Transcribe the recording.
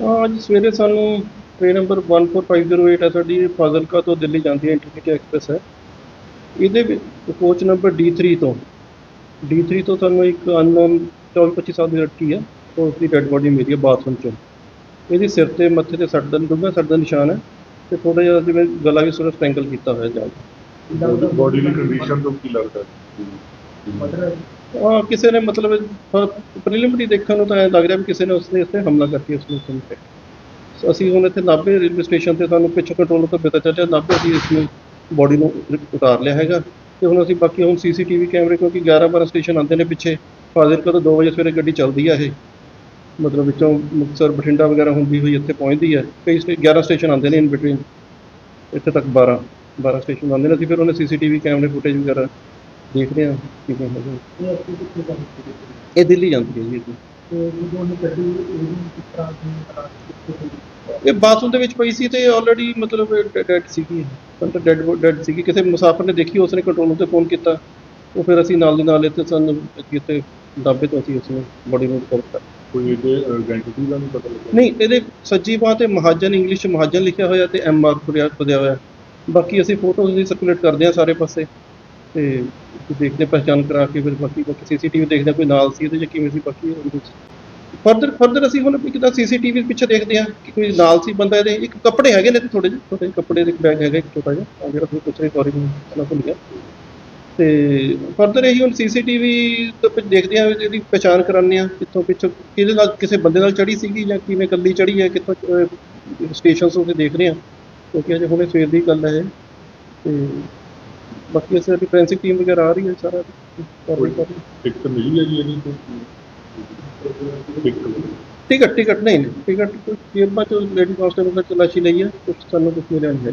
ਹਾਂ ਅੱਜ ਸਵੇਰੇ ਸਾਨੂੰ ਟ੍ਰੇਨ ਨੰਬਰ 14508 ਹੈ ਸਾਡੀ ਫਾਜ਼ਿਲਕਾ ਤੋਂ ਦਿੱਲੀ ਜਾਂਦੀ ਹੈ ਇੰਟਰਸਿਟੀ ਐਕਸਪ੍ਰੈਸ। ਹੈ ਇਹਦੇ ਵਿੱਚ ਕੋਚ ਨੰਬਰ D3 ਤੋਂ। D3 ਤੋਂ ਸਾਨੂੰ ਇੱਕ ਅਨਨੋਨ 24-25 ਸਾਲ ਦੀ ਲੜਕੀ ਹੈ ਉਹ ਉਸਦੀ ਡੈੱਡ ਬੋਡੀ ਮਿਲੀ ਹੈ ਬਾਥਰੂਮ 'ਚੋਂ। ਇਹਦੀ ਸਿਰ ਤੇ ਮੱਥੇ ਤੇ ਸੱਟ ਦਾ ਡੂੰਘਾ ਸੱਟ ਦਾ ਨਿਸ਼ਾਨ ਹੈ ਤੇ ਥੋੜਾ ਜਿਹਾ ਜਿਵੇਂ ਗਲਾ ਵੀ ਥੋੜਾ ਸਟ੍ਰੈਂਗਲ ਕੀਤਾ ਹੋਇਆ ਜਾਂ। ਬੋਡੀ ਦੀ ਕੰਡੀਸ਼ਨ ਤੋਂ ਕੀ ਲੱਗਦਾ ਹਾਂ ਕਿਸੇ ਨੇ ਮਤਲਬ ਪ੍ਰੀਲਿਮਿਨਰੀ ਦੇਖਣ ਨੂੰ ਤਾਂ ਐਂ ਲੱਗ ਰਿਹਾ ਵੀ ਕਿਸੇ ਨੇ ਉਸਨੇ ਇੱਥੇ ਹਮਲਾ ਕਰਕੇ ਉਸ ਨੂੰ ਸੁਣ ਤੇ ਸੋ ਅਸੀਂ ਹੁਣ ਇੱਥੇ ਨਾਭੇ ਰੇਲਵੇ ਸਟੇਸ਼ਨ ਤੇ ਸਾਨੂੰ ਪਿੱਛੋਂ ਕੰਟਰੋਲ ਤੋਂ ਪਤਾ ਚੱਲਿਆ, ਨਾਭੇ ਅਸੀਂ ਇਸ ਨੂੰ ਬੋਡੀ ਨੂੰ ਉਤਾਰ ਲਿਆ ਹੈਗਾ। ਤੇ ਹੁਣ ਅਸੀਂ ਬਾਕੀ ਹੁਣ ਸੀਸੀਟੀਵੀ ਕੈਮਰੇ ਕਿਉਂਕਿ 11 12 ਸਟੇਸ਼ਨ ਆਉਂਦੇ ਨੇ ਪਿੱਛੇ ਫਾਜ਼ਿਲਕਾ ਤੋਂ 2 ਵਜੇ ਸਵੇਰੇ ਗੱਡੀ ਚੱਲਦੀ ਆ ਇਹ। ਮਤਲਬ ਵਿੱਚੋਂ ਮੁਕਤਸਰ, ਬਠਿੰਡਾ ਵਗੈਰਾ ਹੁੰਦੀ ਹੋਈ ਇੱਥੇ ਪਹੁੰਚਦੀ ਹੈ ਕਈ ਸਟੇ- 11 ਸਟੇਸ਼ਨ ਆਉਂਦੇ ਨੇ ਇਨ ਬਿਟਵੀਨ ਇੱਥੇ ਤੱਕ 12 12 ਸਟੇਸ਼ਨ ਆਉਂਦੇ ਨੇ। ਅਸੀਂ ਫਿਰ ਉਹਨੇ ਸੀਸੀਟੀਵੀ ਕੈਮਰੇ ਫੁਟੇਜ ਵਗੈਰਾ ਦੇਖਦੇ ਹਾਂ ਕਿਵੇਂ ਹੈਗਾ ਇਹ ਦਿੱਲੀ ਜਾਂਦੀ ਹੈ ਜੀ ਇਹ। ਇਹ ਬਾਥਰੂਮ ਦੇ ਵਿੱਚ ਪਈ ਸੀ ਤੇ ਆਲਰੇਡੀ ਮਤਲਬ ਡੈਡ ਸੀਗੀ ਕੰਟਰ ਡੈਡ ਡੈਡ ਸੀਗੀ। ਕਿਸੇ ਮੁਸਾਫਰ ਨੇ ਦੇਖੀ ਉਸਨੇ ਕੰਟਰੋਲ ਰੂਮ ਤੇ ਫੋਨ ਕੀਤਾ। ਉਹ ਫਿਰ ਅਸੀਂ ਨਾਲ ਦੀ ਨਾਲ ਇੱਥੇ ਸਾਨੂੰ ਕਿਤੇ ਦਾਬੇ ਤੋਂ ਅਸੀਂ ਉਸਨੂੰ ਬੋਡੀ ਨੂੰ ਰਿਕਵਰ ਕਰ ਕੋਈ ਇਹਦੇ ਆਇਡੈਂਟੀਟੀ ਦਾ ਨਹੀਂ ਪਤਾ ਲੱਗਾ ਨਹੀਂ ਇਹਦੇ ਸੱਜੀ ਬਾਂਹ ਤੇ ਮਹਾਜਨ ਇੰਗਲਿਸ਼ ਮਹਾਜਨ ਲਿਖਿਆ ਹੋਇਆ ਤੇ ਐਮ ਆਰ ਖੁਰਿਆ ਖੁਦਿਆ ਹੋਇਆ। ਬਾਕੀ ਅਸੀਂ ਫੋਟੋਜ਼ ਦੀ ਸਰਕੂਲੇਟ ਕਰਦੇ ਹਾਂ ਸਾਰੇ ਪਾਸੇ। ਤੇ ਦੇਖਦੇ ਹਾਂ ਪਹਿਚਾਣ ਕਰਾ ਕੇ ਫਿਰ ਬਾਕੀ ਬਾਕੀ ਸੀਸੀਟੀਵੀ ਦੇਖਦੇ ਹਾਂ ਕੋਈ ਨਾਲ ਸੀ ਇਹਦੇ 'ਚ ਕਿਵੇਂ ਸੀ ਬਾਕੀ ਫਰਦਰ ਫਰਦਰ ਅਸੀਂ ਹੁਣ ਇੱਕ ਤਾਂ ਸੀਸੀਟੀਵੀ ਪਿੱਛੇ ਦੇਖਦੇ ਹਾਂ ਕਿ ਕੋਈ ਨਾਲ ਸੀ ਬੰਦਾ ਇਹਦੇ, ਇੱਕ ਕੱਪੜੇ ਹੈਗੇ ਨੇ ਥੋੜੇ ਜਿਹੇ, ਛੋਟੇ ਕੱਪੜੇ ਦੇ ਬੈਗ ਹੈਗਾ, ਇੱਕ ਛੋਟਾ ਜਿਹਾ ਆਹ ਜਿਹੜਾ ਤੁਸੀਂ ਪੁੱਛ ਰਹੇ ਸੌਰੀ ਮੈਨੂੰ ਭੁੱਲ ਗਿਆ। ਤੇ ਫਰਦਰ ਇਹੀ ਹੁਣ ਸੀਸੀਟੀਵੀ ਤੋਂ ਪਿੱਛੇ ਦੇਖਦੇ ਹਾਂ, ਇਹਦੀ ਪਛਾਣ ਕਰਾਉਂਦੇ ਹਾਂ, ਕਿੱਥੋਂ ਪਿੱਛੋਂ ਕਿਹਦੇ ਨਾਲ, ਕਿਸੇ ਬੰਦੇ ਨਾਲ ਚੜੀ ਸੀਗੀ ਜਾਂ ਕਿਵੇਂ ਇਕੱਲੀ ਚੜੀ ਹੈ, ਕਿੱਥੋਂ ਸਟੇਸ਼ਨ ਤੋਂ ਦੇਖ ਰਹੇ ਹਾਂ, ਕਿਉਂਕਿ ਅਜੇ ਹੁਣੇ ਸਵੇਰ ਦੀ ਗੱਲ ਹੈ ਤੇ ਬਾਕੀ ਅਸੀਂ ਸਾਡੀ ਫੋਰੈਂਸਿਕ ਟੀਮ ਵਗੈਰਾ ਆ ਰਹੀ ਹੈ ਸਾਰਾ ਕਾਰਵਾਈ ਕਰ ਰਹੀ ਹੈ। ਟਿਕਟ ਮਿਲੀ ਹੈ ਜੀ ਇਹਦੀ ਕੋਈ? ਟਿਕਟ ਟਿਕਟ ਟਿਕਟ ਨਹੀਂ ਨਹੀਂ ਟਿਕਟ ਕੋਈ ਜੇਬਾਂ ਚੋਂ ਲੇਡੀ ਕਾਂਸਟੇਬਲ ਦਾ ਤਲਾਸ਼ੀ ਲਈ ਹੈ ਕੁਛ ਸਾਨੂੰ ਕੁਛ ਮਿਲਿਆ ਨਹੀਂ ਹੈ।